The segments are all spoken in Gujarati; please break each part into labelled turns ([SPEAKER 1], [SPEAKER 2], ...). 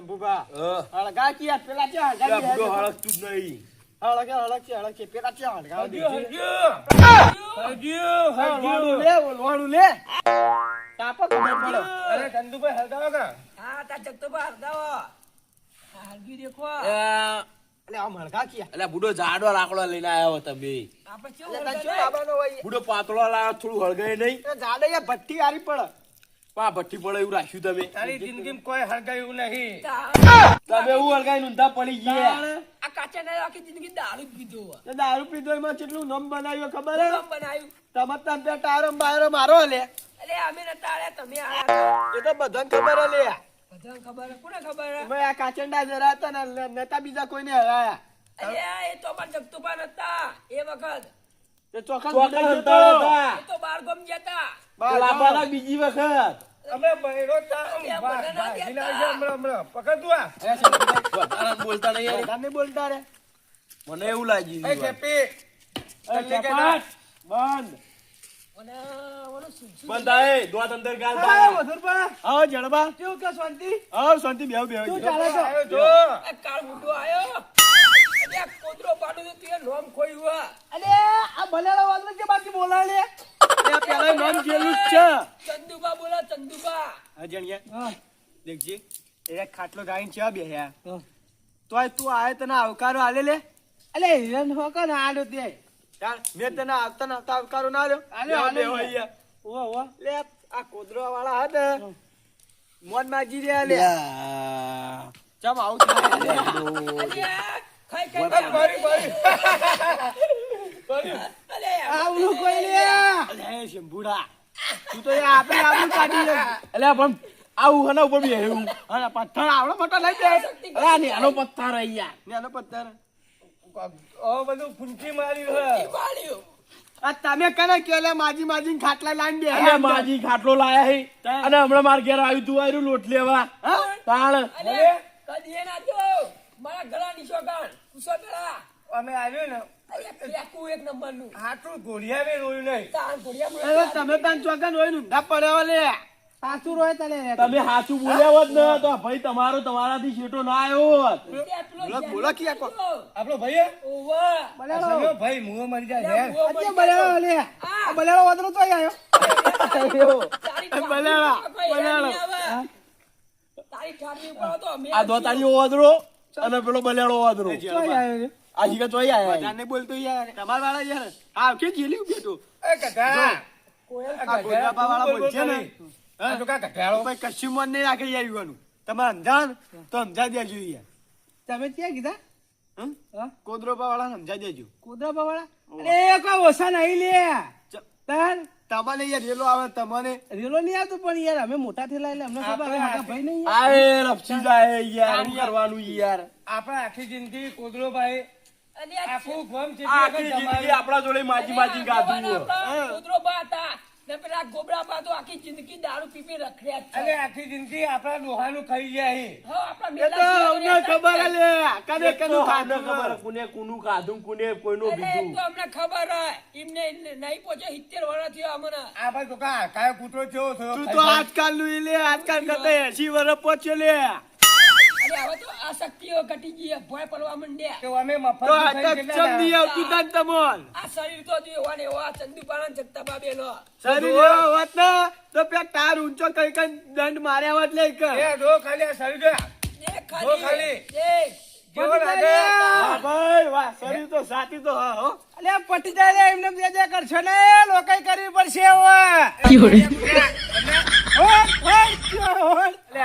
[SPEAKER 1] શંભુભા. હળગા કે પેલા છે હળગા
[SPEAKER 2] લે,
[SPEAKER 1] કે
[SPEAKER 2] હળગતું જ નહીં.
[SPEAKER 1] હળગે હળગે છે હળગ છે પેલા છે હળગા
[SPEAKER 2] હળગ્યો
[SPEAKER 1] હળગ્યો
[SPEAKER 2] હળગ્યો
[SPEAKER 1] લે ઓલવાનું લે. તાપો ખબર પડે.
[SPEAKER 2] અરે ચંદુભાઈ હળગાવો કા?
[SPEAKER 3] હા તા જગતો
[SPEAKER 1] હળગાવો હળગી
[SPEAKER 2] દેખો. બુડો જાડો લાકડો લઈને આવ્યા તમે. બુડો પાતળો લાવ્યો થોડું હળગાય નહીં.
[SPEAKER 1] જાડે ભઠ્ઠી હારી પડે.
[SPEAKER 2] પા ભઠ્ઠી પડે એવું રાખ્યું તમે.
[SPEAKER 4] તારી જિંદગીમાં કોઈ હળગાયું નહીં.
[SPEAKER 2] તમે એવું હળગાઈ ઊંધા પડી ગયા.
[SPEAKER 3] આ કાચા ને આખી જિંદગી દારૂ પીધો
[SPEAKER 1] તો દારૂ પીધો એમાં કેટલું નમ બનાવ્યું ખબર હે?
[SPEAKER 3] બનાવ્યું.
[SPEAKER 1] તમે તમે બે ટાયરો ને બાયરો મારો લે.
[SPEAKER 3] અલે અમે નતા આલ્યા તમે આ
[SPEAKER 1] એ તો બધાને ખબર હે લે.
[SPEAKER 3] બધાને ખબર કોને ખબર હે?
[SPEAKER 1] ભાઈ આ કાચંડા જરા હતા ને ન- નતા બીજા કોઈને હરાયા.
[SPEAKER 3] અરે એ તો પણ જગતો બા નતા. એ વખત
[SPEAKER 2] બીજી વખત.
[SPEAKER 4] અમે
[SPEAKER 2] વધારે બોલતા નહીં યાર.
[SPEAKER 1] વધારે નહીં બોલતા રે.
[SPEAKER 2] મને એવું
[SPEAKER 4] જલ્દી
[SPEAKER 1] બંધ. જણબા કેવું કે શાંતિ? શાંતિ બેહો બેહો. ચાલે છે?
[SPEAKER 4] આવ્યો જો.
[SPEAKER 3] આ કાળ મોટો આયો. અલે આ કોતરો પાડું તો તું નોમ ખોયું હે
[SPEAKER 1] અલે આ બલેડા વાદળ કે બાકી બોલાવ લે એ પેલા નામ જેલું જ છે.
[SPEAKER 3] ચંદુબા બોલા ચંદુબા
[SPEAKER 1] હા જણિયા. દેખજી એ ખાટલો ગાઈને છે બેહ્યા તોય તું આય તને આવકારો આલે લે? અલે હિરન હો કે ના આલ્યો તે મેં તને આવતા ના આવતા આવકારો ના આલ્યો. ઓવા. લે આ કોદરો વાળા હતા મોન માજી રહ્યા લે. ચમ આવું
[SPEAKER 3] ખાઈ ખાઈ
[SPEAKER 4] એ બરી, બરી.
[SPEAKER 1] કોઈ લે. અલે શંભુડા. તું તો આપણે આવલું કાઢી લે.
[SPEAKER 2] એટલે પણ આવું હના ઉપર બી એવું.
[SPEAKER 1] અરે પથ્થર આવડો મોટો લઈ દે.
[SPEAKER 2] અરે આ પથ્થર અહીં યાર.
[SPEAKER 1] નાનો પથ્થર.
[SPEAKER 4] ઓ બધું ફૂંકી માર્યું હે.
[SPEAKER 1] આ તમે કને કે લે માજી માજી ખાટલા લાઈન બે
[SPEAKER 2] અને માજી ખાટલો લાયા હે. અને હમણાં માર ઘેર આવ્યું તું આયરું લોટ લેવા તાણ
[SPEAKER 3] કદી એ ના જો મારા પેલા
[SPEAKER 4] અમે આવ્યું ને.
[SPEAKER 3] ફેંકું એક નંબરનું
[SPEAKER 4] હાથું ઘોડિયા બી રોયું નહીં.
[SPEAKER 3] તાણ ઘોડિયા
[SPEAKER 1] તમે તાન ચોકન હોય ને ના લે સાસુ રોય તને
[SPEAKER 2] તમે સાચું બોલ્યા હોત ને તો ભાઈ તમારો તમારાથી શેઠો ના આવ્યો હોત.
[SPEAKER 1] બોલો, બોલો કિયા
[SPEAKER 4] આપણો ભાઈ
[SPEAKER 3] ઓવા.
[SPEAKER 4] આ ભાઈ મરી જાય
[SPEAKER 3] બલેડો
[SPEAKER 1] લે
[SPEAKER 3] આ.
[SPEAKER 1] બલેડો વાદળો તો આવ્યો. બલેડા, બલેડા.
[SPEAKER 3] તારી ઠાડી ઉપર હતો અમે
[SPEAKER 2] આ દોતારી ઓદરો અને પેલો બલેડો ઓદરો આ જીગા ચોઈ આયા
[SPEAKER 1] બધાને બોલતો યાર તમાર વાળા યાર. આ કે જેલી બેઠો
[SPEAKER 4] એ ગધા.
[SPEAKER 3] કોયલ
[SPEAKER 4] આ
[SPEAKER 1] આ વાળા
[SPEAKER 4] બોલ,
[SPEAKER 1] છે ને.
[SPEAKER 4] બોલ. તો કા ગધાડો.
[SPEAKER 1] ભાઈ કશું મન નહીં રાખે યાર યુવાનું તમે સમજાવ તો અંધા દેજો યાર. તમે ક્યાં કીધા? હમ? કોદરોપા વાળા સમજા દેજો. કોદરોપા વાળા? અરે કોઈ ઓસા નહીં લે. તાર. તમને યાર રેલો આવે તમને રેલો નહીં આવતો પણ યાર અમે મોટા થયેલા એટલે અમને ખબર
[SPEAKER 4] આપણે
[SPEAKER 1] ભાઈ નહીં
[SPEAKER 2] આવે લપસી જાય યાર શું કરવાનું યાર?
[SPEAKER 4] આપણે આખી જિંદગી કોદરો ભાઈ આખું ગમ છે
[SPEAKER 2] આખી જિંદગી આપણા જોડે માજી માજી ગાધું
[SPEAKER 3] કોદરો બા હતા. ને પેલા ગોબરા બા તો આખી જિંદગી દારૂ પી પી રખડ્યા છે.
[SPEAKER 4] અને આખી જિંદગી આપણા ડોહાનું ખાઈ જાય
[SPEAKER 3] હા, આપણા મેલા
[SPEAKER 1] અમને ખબર લે કને કનું ખાધું
[SPEAKER 2] ખબર?
[SPEAKER 1] ખબર.
[SPEAKER 2] કોને કોનું ખાધું કોને કોઈનું બીજું?
[SPEAKER 3] તો અમને ખબર હે. એમને નહીં પહોંચે સિત્તેર વર્ષ થયો અમને.
[SPEAKER 4] આ ભાઈ તો કા કાય કૂતરો થયો?
[SPEAKER 1] તું તો આજકાલનું લે આજકાલ કરતા એસી વર્ષ પહોંચ્યો લે.
[SPEAKER 3] હવે તો આ શક્તિઓ ઘટી ગઈ હે, પડવા માંડ્યા.
[SPEAKER 4] તો અમે મફત
[SPEAKER 1] તો આ
[SPEAKER 4] કેટલા
[SPEAKER 1] ચમ નહીં તમોન.
[SPEAKER 3] આ શરીર તો જો એવા ને
[SPEAKER 1] શરીર હોત તો પેલા તાર ઊંચો કઈ કઈ દંડ માર્યા હોત લે કે.
[SPEAKER 4] એ ખાલી શરીર
[SPEAKER 3] એ
[SPEAKER 4] ખાલી.
[SPEAKER 3] એ.
[SPEAKER 1] પટી જાય એમને બે બે કરશો ને. લોકો કરવી પડશે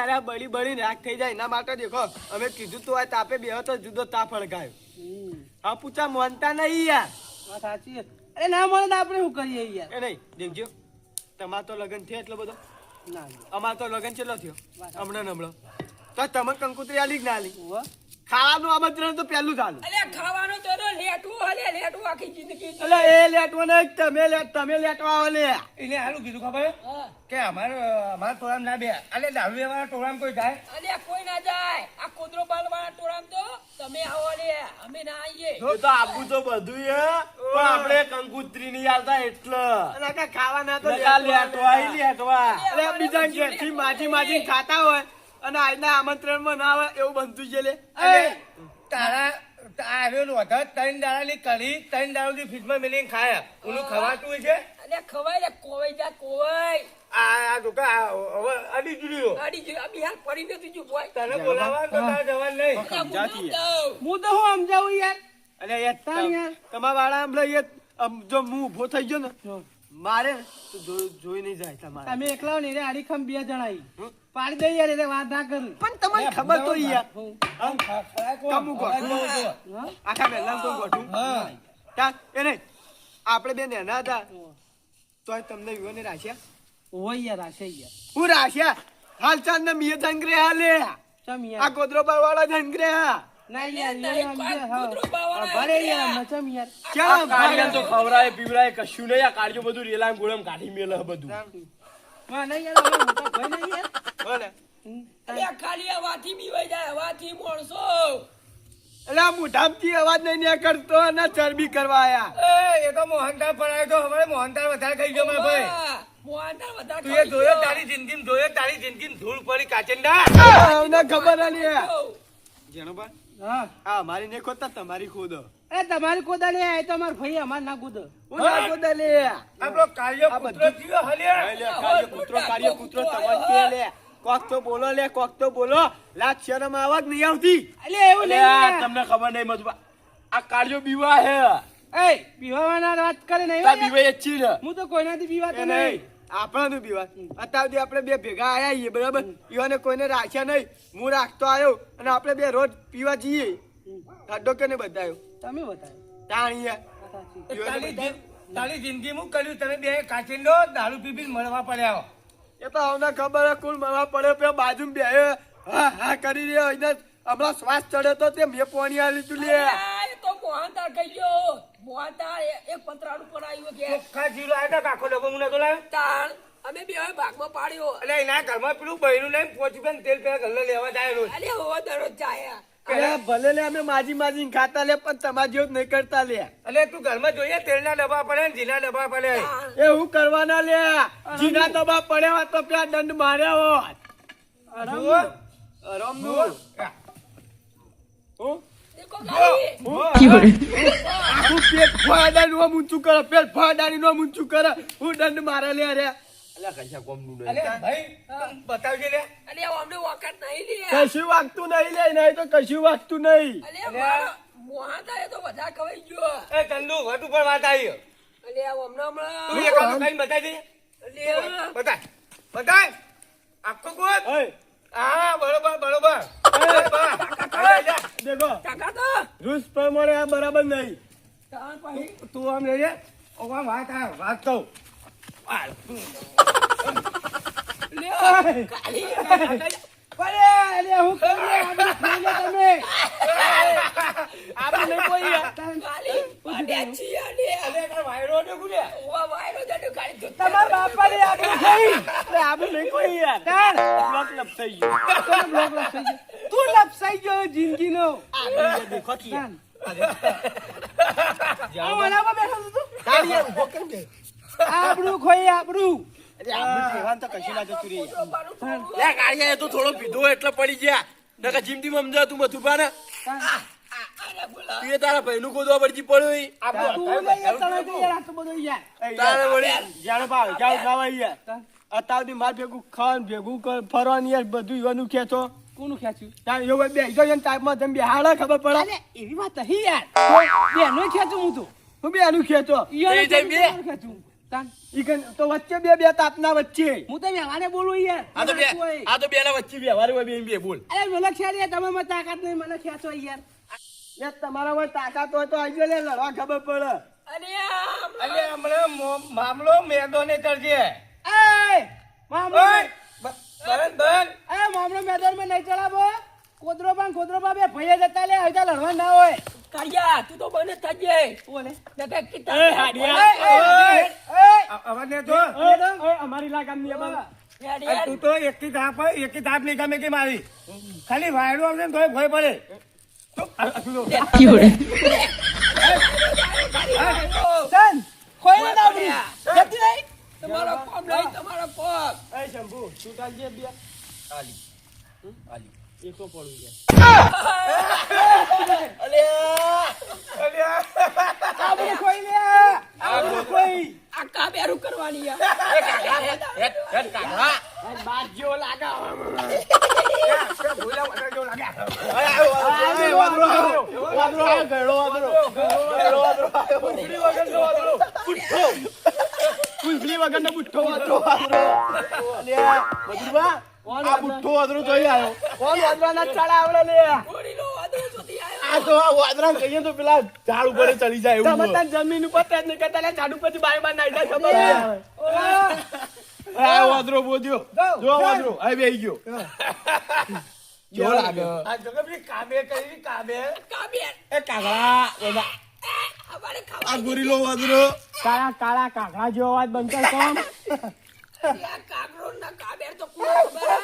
[SPEAKER 1] અરે બળી બળી રાખ થઈ જાય. એના માટે દેખો અમે કીધું તો આ તાપે બેહો તો જુદો તાપ હળગાયો. હા પૂછા માનતા નહીં યાર. સાચી અરે ના મને આપણે શું કરીએ યાર? એ નહીં દેખજો. તમાર તો લગન થયો એટલો બધો? અમાર તો લગન કેટલો થયો? હમણાં ને હમણાં. તો તમે કંકુતરી આલી જ ના આલી? ખાવાનું આમંત્રણ તો પહેલું ચાલુ
[SPEAKER 3] અલે ખાવાનું તો એનો લેટવું હલે લેટવું આખી જિંદગી.
[SPEAKER 1] એટલે એ લેટવો ને તમે લે- તમે લેટવા આવો
[SPEAKER 4] એને હાલું કીધું ખબર કે અમારે અમારા ટોળામાં ના બે. અલે દારૂ લેવાના ટોળામાં કોઈ જાય?
[SPEAKER 3] અલે કોઈ ના જાય. આ કુદરો બાલ વાળા ટોળામ તો તમે આવો લે અમે ના આવીએ.
[SPEAKER 2] એ તો આપું તો બધું હે પણ આપણે કંકુત્રી ની આલતા એટલે.
[SPEAKER 1] અને ખાવાના તો લેટવા
[SPEAKER 2] લેટવા ઈ
[SPEAKER 1] બીજા ઘેરથી માજી માજી ખાતા હોય અને આજના આમંત્રણમાં ના આવે એવું બનતું છે લે
[SPEAKER 4] તારા આવ્યો વધારે ત્રણ દાડાની કઢી ત્રણ દાડાની ફ્રીજમાં મેલીને ખાયા. ઓલું ખવાતું છે?
[SPEAKER 3] અલે ખવાય લે કોવાઈ જા કોવાઈ
[SPEAKER 4] આ આ તો કા હવે અડી જુડીઓ
[SPEAKER 3] ગાડી જો આ બિહાર પડી નથી જો બોય
[SPEAKER 4] તને બોલાવવા તો તારે જવાનું નહીં.
[SPEAKER 1] સમજાતી
[SPEAKER 5] હું તો હું સમજાવું યાર.
[SPEAKER 1] અરે યાર
[SPEAKER 5] તાણ યાર.
[SPEAKER 1] તમારા વાળા આમ લઈ યાર, જો હું ઊભો થઈ ગયો ને મારે જોઈ નહીં જાય તમારે.
[SPEAKER 5] તમે એકલા નહીં રે આડીખમ બે જણા ઈ. પાડી દઈ યાર એટલે વાત ના કરું.
[SPEAKER 1] પણ તમને ખબર તો યાર? કમું? આખા બેલા તો ગોઠું
[SPEAKER 4] હા.
[SPEAKER 1] તા આપણે બે નેના હતા. તોય તમને યુવાને રાખ્યા?
[SPEAKER 5] હોય યાર આશે યાર.
[SPEAKER 1] હું રાખ્યા? હાલ ચાલ ને મીએ જંગરે હાલે આ
[SPEAKER 5] યાર
[SPEAKER 1] ગોદરોબા વાળા જંગરે હા
[SPEAKER 2] કશું નહીં. આ કાળિયો બધું રેલામ ગોળમ કાઢી મેલે બધું.
[SPEAKER 5] ભાઈ
[SPEAKER 1] ચરબી કરવા આયા.
[SPEAKER 4] એ એ તો મોહનથાળ પડાયો તો હવે મોહનથાળ વધારે ખાઈ ગયો ભાઈ. તું જોયો તારી જિંદગી જોયો તારી જિંદગી ધૂળ પડી કાચંડા?
[SPEAKER 1] ખબર જેનો જેણોબા
[SPEAKER 5] હા.
[SPEAKER 1] મારી અમારી ને ખોદતા તમારી ખોદો.
[SPEAKER 5] એ તમારી કોદાળી આ તો અમાર ભાઈ અમાર ના કૂદો
[SPEAKER 1] હું ના ખોદા લે
[SPEAKER 4] આપણો કાર્ય પુત્ર
[SPEAKER 1] બધું- હલે. કાર્ય કૂતરો કાર્ય કૂતરો તમાર કે લે. કોક તો બોલો લે કોક તો બોલો. લાખ શરમ આવા જ નહીં આવતી?
[SPEAKER 5] અલે એવું નહીં
[SPEAKER 2] આ તમને ખબર નહીં મજબા આ કાર્યો બીવા હે.
[SPEAKER 5] એ બીવાના વાત કરે નહીં.
[SPEAKER 2] બીવાય જ છી ને.
[SPEAKER 5] હું તો કોઈનાથી
[SPEAKER 1] એ નહીં.
[SPEAKER 5] નહીં.
[SPEAKER 1] આપણને બીવા અત્યાર સુધી આપણે બે ભેગા આયા છીએ બરાબર? ઈવાને કોઈને રાખ્યા નહીં. હું રાખતો આવ્યો અને આપણે બે રોજ પીવા જઈએ. અડ્ડો કે ને બતાવ્યો
[SPEAKER 5] તમે બતાવ્યો
[SPEAKER 1] તાણીયા
[SPEAKER 4] તારી જિંદગી હું કર્યું તમે બે કાચિંડો દારૂ પી પીને મળવા પડ્યા.
[SPEAKER 1] એ તો અમને ખબર હે કુલ મળવા પડ્યો પેલો બાજુ બે હા. હા કરી રહ્યો એને હમણાં શ્વાસ ચડ્યો તો તે મેં પોણી આવી તું લે.
[SPEAKER 3] તો કોણ ગયો? એ- એક પતરાનું પણ આવ્યું કે
[SPEAKER 4] ચોખ્ખા જીરો આવ્યા કાકો ડબ્બો મને તો લાવ્યો.
[SPEAKER 3] તાણ અમે બે હવે ભાગમાં પાડ્યો.
[SPEAKER 4] એટલે એના ઘરમાં પેલું બહેરું લઈને પોચી રૂપિયાનું તેલ પેલા લેવા જાય રોજ.
[SPEAKER 3] અલે હોવો દરરોજ જાય.
[SPEAKER 1] અરે ભલે લે અમે માજી માજી ખાતા લે પણ તમારા જેવું નહીં કરતા લે.
[SPEAKER 4] અલે તું ઘરમાં જોઈએ તેલના ડબ્બા પડે ને જીના ડબ્બા પડે.
[SPEAKER 1] એ હું કરવાના લે? જીના ડબ્બા પડ્યા હોત તો પેલા દંડ માર્યા હોત. હું. આખું પેટ ફાડાનું આમ ઊંચું કરે પેટ ફાડાનું આમ ઊંચું કરે હું દંડ મારે લે રે
[SPEAKER 2] અલ્યા કશા કોમનું નહીં
[SPEAKER 4] ભાઈ બતાવજે લે
[SPEAKER 3] અલે અમને વખત નહીં લે
[SPEAKER 1] કશું વાગતું નહીં લે નહીં તો કશું વાગતું નહીં
[SPEAKER 3] અલે મારો મોહનથાળ તો બધા ખવાઈ ગયો
[SPEAKER 4] એ ચંદુ વટ ઉપર વાત આવી.
[SPEAKER 3] અલે આ હમણાં
[SPEAKER 4] તું એક આટલું ખાઈને બતાવી દે બતાય. બતાય. આખો
[SPEAKER 1] ઓય,
[SPEAKER 4] હા બરોબર બરોબર.
[SPEAKER 1] દેખો
[SPEAKER 3] કાકા તો.
[SPEAKER 1] રૂલ્સ પ્રમાણે આ બરાબર નહીં.
[SPEAKER 4] તું આમ લેજે ઓવા વાત આ વાત કહું.
[SPEAKER 3] લે કાળી
[SPEAKER 5] અરે અરે હું કહું લે, આપણે ખાઈ લે તમે.
[SPEAKER 1] આપણે નહીં કોઈ યાર.
[SPEAKER 3] કાળી અલે છીએ લે
[SPEAKER 4] અલે તાર વાયરો ને.
[SPEAKER 5] તમારા આપણે
[SPEAKER 1] નહીં કોઈ યાર બ્લોક લપસાઈ ગયો.
[SPEAKER 5] કોનો બ્લોક લપસાઈ ગયો? ગયો? જિંદગીનો.
[SPEAKER 1] દેખો
[SPEAKER 5] બેઠો તું?
[SPEAKER 1] તારી કેમ કે
[SPEAKER 5] ખોઈ
[SPEAKER 1] આપણે કશું ના જતું રહે.
[SPEAKER 3] કૂતરો પાડું થોડું.
[SPEAKER 2] લે કાળિયા એ તો થોડો પીધો એટલે પડી ગયા. નકર જીમતી સમજા તું મથુબા ને તું એ તારા ભાઈનું ગોદવા પડજી પડ્યો તારે વળી
[SPEAKER 1] જાણે ભાવ જાવ ખાવા યાર. અત્યાર માર ભેગું ખાવાનું ભેગું કર ફરવાનું યાર બધું ઈવાનું ખેંચો
[SPEAKER 5] કોનું ખેંચ્યું?
[SPEAKER 1] તાર એવો બે જો ટાઈપમાં તમે બેહાડા ખબર પડે?
[SPEAKER 5] અરે એવી વાત નહીં યાર. બેનો ખેંચું હું તો.
[SPEAKER 1] હું બે આનું ખેંચો
[SPEAKER 2] એ બે.
[SPEAKER 5] ખેંચું. તાન.
[SPEAKER 1] ઈ તો વચ્ચે બે બે તાપના વચ્ચે.
[SPEAKER 5] હું તો વ્યવહારે બોલું યાર.
[SPEAKER 2] આ તો બે આ તો બેના વચ્ચે વ્યવહાર હોય બે બે બોલ.
[SPEAKER 5] અરે મને ખ્યાલ યાર તમે મને તાકાત નહીં મને ખેંચો યાર.
[SPEAKER 1] યાર તમારા હોય તાકાત હોય તો આવજો લે લડવા ખબર પડે.
[SPEAKER 3] અરે આ
[SPEAKER 4] અલે હમણાં મામલો મેદો ને કરજે.
[SPEAKER 5] એ મામલો
[SPEAKER 4] બ- બરન બરન
[SPEAKER 5] એ મામલો મેદાનમાં નહીં ચડાવો કોદરો પાન કોદરો પા બે જતા લે હવે લડવા ના હોય
[SPEAKER 3] કાળિયા તું તો બને થજે
[SPEAKER 5] બોલે
[SPEAKER 3] નકર
[SPEAKER 1] એ હાડિયા
[SPEAKER 5] એ, એ,
[SPEAKER 4] અ- અવાજ ને જો
[SPEAKER 1] અમારી.
[SPEAKER 4] તું તો ધાપ ધાપ નહીં ગમે કે મારી ખાલી વાયરો આવશે ને તોય ભય પડે
[SPEAKER 5] ના આવડી. જતી નહીં
[SPEAKER 3] તમારો કોમ નહીં તમારો કોમ.
[SPEAKER 1] એ શંભુ તું ચાલજે બે? એકસો પડું છે.
[SPEAKER 6] આપણે કોઈ લે.
[SPEAKER 3] આ કાબેરું કરવાની આ.
[SPEAKER 1] બાદ જેવો લાગે.
[SPEAKER 2] કુંફલી વગરનો બુઠ્ઠો વાદરો વાદરો. અલ્યા, મજુરબા, આ બુઠ્ઠો વાદરો જોઈ આવ્યો.
[SPEAKER 1] કોણ વાંદરાના ચાળા આવડે લે
[SPEAKER 3] ઘોડીનો વાદળો શોધી આવ્યો.
[SPEAKER 2] આ તો આ વાદરાને કહીએ તો પેલા ઝાડ ઉપર ચડી જાય એવું
[SPEAKER 1] તમે. જમીન ઉપર જ નહીં કરતા લે ઝાડુ પછી બાય બાર નાઈ જાય ખબર?
[SPEAKER 2] આ વાદરો બોધ્યો. જો વાદરો, આ બેહી ગયો. લાગે?
[SPEAKER 4] આ કાબે કરી કાબે.
[SPEAKER 2] એ કાગડા,
[SPEAKER 3] અમારે
[SPEAKER 2] આ ગોરીલો વાદરો.
[SPEAKER 1] કાળા કાળા કાગડા જેવો અવાજ બનતો કોમ
[SPEAKER 3] આ કાગડો ના કાબેર તો કોણ ખબર?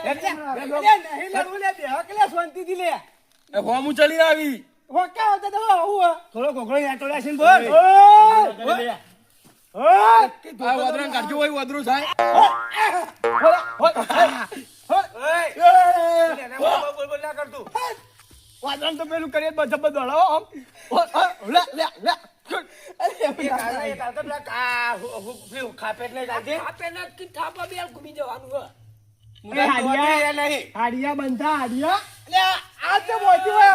[SPEAKER 6] નહીં લડવું લે બે હક લે શાંતિથી લે
[SPEAKER 2] એ હોમું ચડીને આવી.
[SPEAKER 4] થોડો કોકડો ને બોલ
[SPEAKER 2] આ વાદરાને કાઢજો હોય, વાદરો થાય.
[SPEAKER 4] એને બોલ બોલ બોલ ના કરતું
[SPEAKER 1] વાદરાને તો પેલું કરીએ બધા બધા આમ. લે લે
[SPEAKER 4] ખાપેટ
[SPEAKER 3] ના કે થાપા બેલ ઘૂમી જવાનું હે.
[SPEAKER 1] એ હાડિયા
[SPEAKER 4] બનતા
[SPEAKER 1] હાડિયા.
[SPEAKER 6] લે આ તો મોટી હોય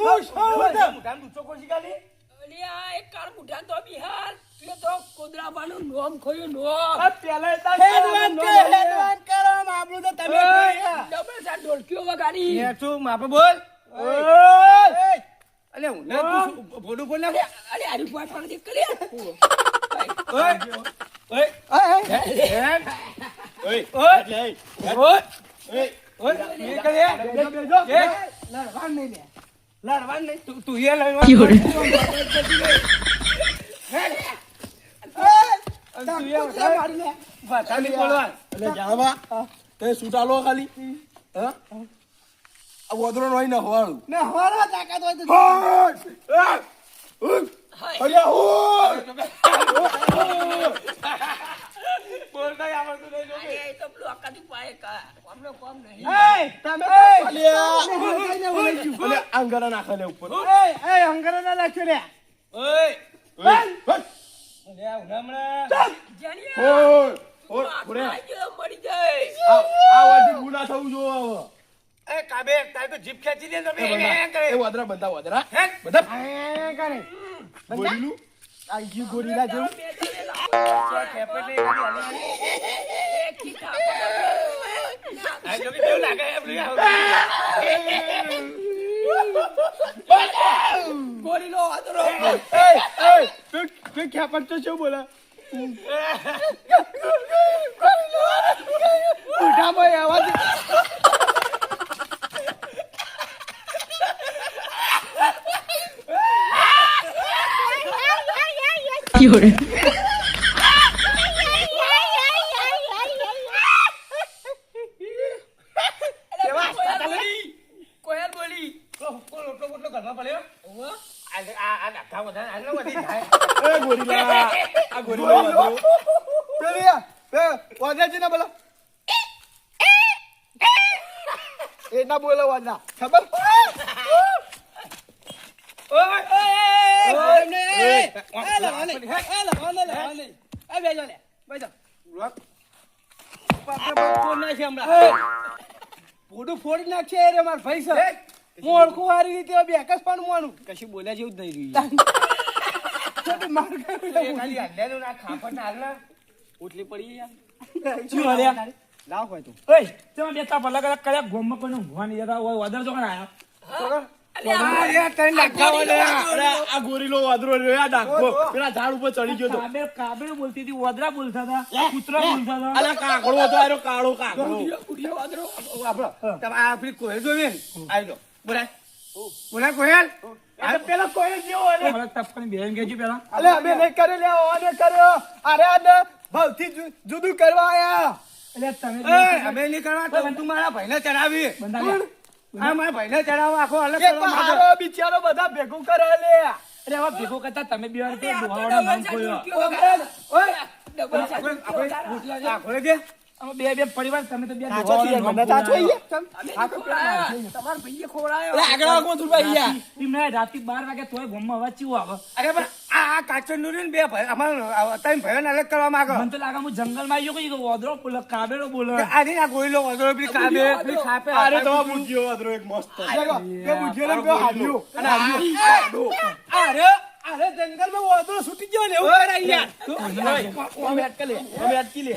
[SPEAKER 6] લે હુશ હુશ
[SPEAKER 4] મોઢામાં ડૂચો કોશી કાઢી?
[SPEAKER 3] અલી આ એક કાળ મુઠાન તો બિહાર એ તો કોદરાબાનું નોમ ખોયું નો
[SPEAKER 1] આ પેલા હતા
[SPEAKER 6] હેડવાન કે હેડવાન કરો આપણું તો તમે.
[SPEAKER 3] ડબલ સા ઢોલકીઓ વગાડી
[SPEAKER 4] એ તું માપે બોલ
[SPEAKER 6] ઓય
[SPEAKER 4] અલે હું ના પૂછું, ભોડું બોલ ના
[SPEAKER 3] અરે હારી પાટ વાળી કરી
[SPEAKER 4] ઓય ઓય
[SPEAKER 2] ઓય,
[SPEAKER 4] ઓય
[SPEAKER 2] ઓય,
[SPEAKER 4] ઓય ઓય ઓય
[SPEAKER 1] ઓય ઓય
[SPEAKER 4] ઓય
[SPEAKER 6] ઓય ઓય ઓય ઓય લે
[SPEAKER 4] ઓય ઓય ઓય ઓય એ લડવાનું
[SPEAKER 6] મારી લે
[SPEAKER 4] ભાષાની બોલવાનું
[SPEAKER 2] એટલે જાણવા તે સૂટાલો ખાલી. હા? વાદરો રોઈ ના હોવાળું.
[SPEAKER 6] ને હોરો તાકાત હોય તો
[SPEAKER 2] અલ્યા, ઓય!
[SPEAKER 4] બોલ આવડતું નહીં જોકે.
[SPEAKER 3] એ તો પેલું અકાદી પાયે કા અમને કોમ નહીં.
[SPEAKER 6] એય તમે
[SPEAKER 2] નાખે લે ઉપર.
[SPEAKER 6] ના
[SPEAKER 4] ઓય અલે આ ઉનામણા
[SPEAKER 3] જાણીએ
[SPEAKER 2] ઓય, ઓય,
[SPEAKER 3] આખું
[SPEAKER 2] ઓય.
[SPEAKER 3] આઈ ગયો, મરી જાય
[SPEAKER 2] આ આ વાડી ગુના થવું જો
[SPEAKER 4] એ કાબે તારી તો જીભ ખેંચી દે તમે.
[SPEAKER 2] એ
[SPEAKER 4] એ
[SPEAKER 2] એ વાદરા બધા વાદરા.
[SPEAKER 4] હે?
[SPEAKER 2] બધા.
[SPEAKER 6] એ કરે.
[SPEAKER 2] ગોરીલું?
[SPEAKER 6] આ ગોરીલા જેવું.
[SPEAKER 3] બે જણે લાવો.
[SPEAKER 4] ખેપટ નહીં કરી, હાલી, હાલી.
[SPEAKER 3] એ ખીચા પકડો.
[SPEAKER 4] આ જોકે કેવું લાગે એમ લઈ આવો.
[SPEAKER 3] ગોરીનો વાદળો.
[SPEAKER 1] એય એય તું તું ક્યાં પડતો છો બોલા ઉઠા ભાઈ આવાજ
[SPEAKER 3] કોયલ બોલી. કોયલ બોલી.
[SPEAKER 4] કોણ ઘરમાં પડ્યો? આ ડાઘા વધારે આટલો વધી જાય.
[SPEAKER 2] એ ગોરીલા આ ગોરીલો વાદરો
[SPEAKER 1] પેલી આ, પે વાદરાજી ના બોલો એ ના બોલો વાદરા ખબર
[SPEAKER 4] ઓય, ઓય,
[SPEAKER 6] એમને એ બેજો લે બેજો
[SPEAKER 4] હમણાં.
[SPEAKER 6] ફોડી નાખશે રે માર ભાઈ છે હું હારી સારી રીતે બે કસ પણ મોણું.
[SPEAKER 1] કશું બોલ્યા જેવું જ નહીં રહ્યું.
[SPEAKER 6] માર
[SPEAKER 4] ખાલી અંડાનું ના ખાપટ હાલ
[SPEAKER 1] ઉઠલી પડી યાર
[SPEAKER 6] શું હાલ્યા
[SPEAKER 1] લાવ હોય તું.
[SPEAKER 6] ઓય. તમે બે તાપ અલગ અલગ કર્યા ગોમ પણ ઊંઘવા નહીં જતા હોય આયા
[SPEAKER 2] ગયો તો.
[SPEAKER 6] કાબે કાબે બોલતી હતી વાદરા બોલતા હતા કૂતરા બોલતા હતા.
[SPEAKER 2] હતો કાળો કાગળો.
[SPEAKER 3] ગુડિયો વાદળો.
[SPEAKER 4] આપણો, તમે આ પેલી કોયલ જોઈ ને? બોલાય. બોલાય કોયલ.
[SPEAKER 1] આ તો જેવો ને
[SPEAKER 6] અલગ ટપકાની બેન કેજી પેલા.
[SPEAKER 1] અલે અમે નહીં કર્યો લે ઓને કર્યો. અરે આ ભાવથી જુદું કરવા આયા.
[SPEAKER 6] એટલે તમે
[SPEAKER 4] અમે નહીં કરવા તો તું મારા ભાઈને ચડાવી. આ મારા ભાઈને ચડાવો આખો અલગ કરવા
[SPEAKER 2] બિચારો બધા ભેગું કરે લે.
[SPEAKER 6] અરે ભેગો કરતા તમે બે વાર
[SPEAKER 3] આ તો
[SPEAKER 6] નામ ખોલ્યો.
[SPEAKER 4] ઓય,
[SPEAKER 3] ડબલ સાચું કયો
[SPEAKER 6] અમે બે બે પરિવાર તમે તો બે
[SPEAKER 2] સાચો છે, મને સાચો છે.
[SPEAKER 3] અમે તો ખોળાયા. તમારા ભાઈએ ખોળાયો.
[SPEAKER 2] અરે આગળ આવો મથુરભાઈ યાર
[SPEAKER 6] એમને રાતે બાર વાગે તોય ગમમાં અવાજ ચેવો આવે
[SPEAKER 4] અરે પણ આ આ રહ્યું ને બે ભાઈ અમારા ત્રણ ભાઈઓને અલગ કરવા માંગે.
[SPEAKER 6] મને તો લાગે હું જંગલમાં આવ્યો કે ઓદરો બોલો કાબેલો બોલો.
[SPEAKER 4] આ ગોયલો વગરો પેલી કાબે. પેલી ખાપે
[SPEAKER 2] અરે તો એક મસ્ત. કે ને અને
[SPEAKER 4] અરે અરે જંગલમાં વાંદરો છૂટી ગયો ને એવું કરે યાર
[SPEAKER 2] અમે અટકે લે અમે અટકી લે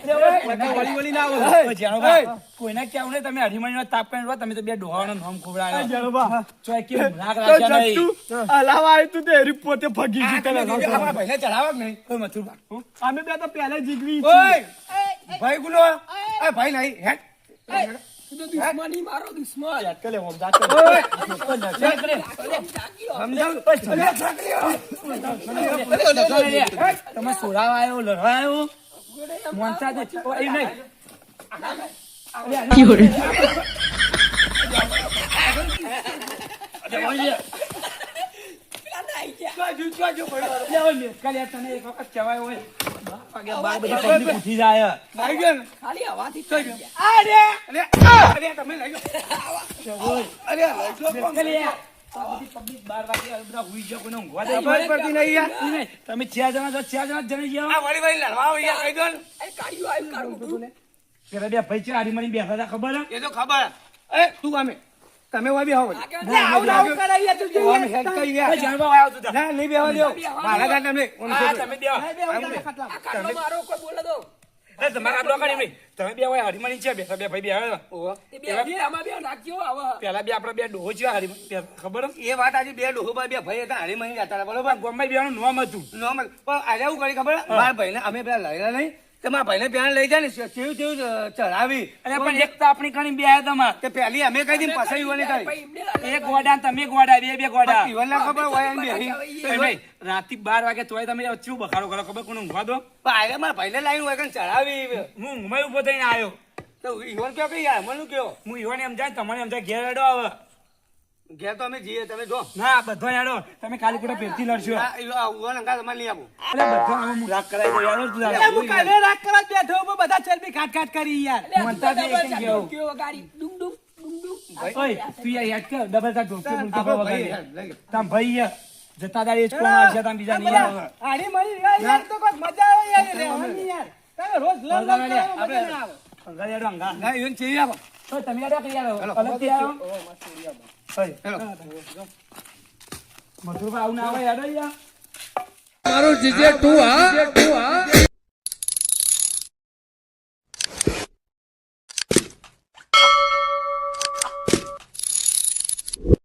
[SPEAKER 2] વળી વળી ના આવે
[SPEAKER 6] કોઈને કેવું નહીં તમે અઢીમણીનો તાપ કરીને રહો, તમે તો બે ડોહાવાનો નામ ખોવડાવ્યો.
[SPEAKER 2] જણબા
[SPEAKER 6] ચોય રાગ
[SPEAKER 2] તો
[SPEAKER 6] રાખ્યા નહીં.
[SPEAKER 2] અલાવા આવ્યું તું તે પોતે ભગી ગયું તને
[SPEAKER 4] અમારા ભાઈને ચડાવો કે નહીં
[SPEAKER 6] ઓય મથુરભા.
[SPEAKER 2] અમે બે તો પહેલા જીગવી
[SPEAKER 4] ઓય ભાઈ ગુનો એ ભાઈ નહીં હેટ
[SPEAKER 3] તું દુશ્મની મારો દુશ્મન.
[SPEAKER 2] જાતો.
[SPEAKER 6] તમે સોરાવા આવ્યો લડવા આવ્યો મોનતા એ નહીં. તને એક વખત કહેવાય હોય
[SPEAKER 4] તમે
[SPEAKER 6] ચાર જણા છો ચાર જણા જણી ગયા. ભાઈ ચારી મારી બેઠા ખબર હે?
[SPEAKER 4] એ તો ખબર. એ તું અમે તમે બી આવું આવું
[SPEAKER 3] તું
[SPEAKER 4] હેડ કરી
[SPEAKER 6] આવ્યો તું
[SPEAKER 4] ના નહીં મારા
[SPEAKER 6] હા, તમે બે આવો.
[SPEAKER 3] મારો કોઈ બોલે દો
[SPEAKER 6] એ તમારા આટલો કાઢી નહીં. તમે બે હોય હારી છે બેઠા બે ભાઈ બે આવ્યા.
[SPEAKER 3] બે બે આમાં બે નાખ્યો આવે
[SPEAKER 6] પેલા બે આપડા બે ડોહો છે હારી ખબર
[SPEAKER 4] એ વાત આજે બે ડોહો બે ભાઈ હતા હારી મહી જતા હતા બરોબર?
[SPEAKER 6] ગોમમાં બેવાનું નોમ હતું.
[SPEAKER 4] નોમ પણ આજે એવું કરી ખબર? મારા ભાઈને અમે પેલા લડ્યા નહીં. તે મારા ભાઈને ત્યાં લઈ જાય ને કેવું ચડાવી
[SPEAKER 6] અરે પણ એક તો આપણી બે તમાર
[SPEAKER 4] તે પહેલી અમે કહી દીધી પછી
[SPEAKER 3] લાગે.
[SPEAKER 6] એક ગોડા તમે ગોડા બે બે ગોડા.
[SPEAKER 4] ખબર હોય બેહી.
[SPEAKER 6] એ બાર વાગે તોય તમે ચેવું બખાડો કરો? ખબર કોને ઊંઘવા દો?
[SPEAKER 4] આજે મારા ભાઈને લાઈન હોય ચડાવી
[SPEAKER 6] હું ઊંઘમાં ઊભો થઈને આવ્યો.
[SPEAKER 4] તો ઈવોને કયો કે યાર મને કયો?
[SPEAKER 6] હું ઈવોને એમ જાય તમને એમ જાય ઘેર આવે
[SPEAKER 4] ઘેર તો અમે જઈએ તમે જો
[SPEAKER 6] ના બધો હેડો તમે ખાલી ખોટા પેરથી લડશો
[SPEAKER 4] લઈ આવું
[SPEAKER 6] અરે બધો હવે હું રાગ કરાવી દઉં યાર તું
[SPEAKER 1] એટલે હું કાલે રાગ કરવા બેઠો હું બધા ચરબી ખાટ ખાટ કરી યાર
[SPEAKER 6] મનતા જ
[SPEAKER 3] ડબલ
[SPEAKER 6] નહીં
[SPEAKER 3] ચાલુ ગાડી ડુંગ ડુંગ ડુંગ ડુંગ.
[SPEAKER 6] ઓય તું યાર યાદ કર ડબલ તાર ઢોકથી બોલતો વગાડી.
[SPEAKER 4] ભાઈ યાર,
[SPEAKER 6] જતા દાડી કોણ આવશે બીજા નહીં આવે.
[SPEAKER 1] મળી યાર તો કોઈ મજા આવે યાર રહેવાની યાર તમે રોજ લડ લડ
[SPEAKER 6] વગાડે,
[SPEAKER 1] કરો, મજા ના આવે
[SPEAKER 6] અંગા હેડો, અંગા.
[SPEAKER 4] ના ઈવોને ચીરી આપો
[SPEAKER 6] ઓય, તમે યાર, અલગથી આવો. ઓય,
[SPEAKER 4] હેલો
[SPEAKER 6] મથુરભાઈ આવું ના આવે યાર
[SPEAKER 7] મારું જીજે તું હા? તું હા?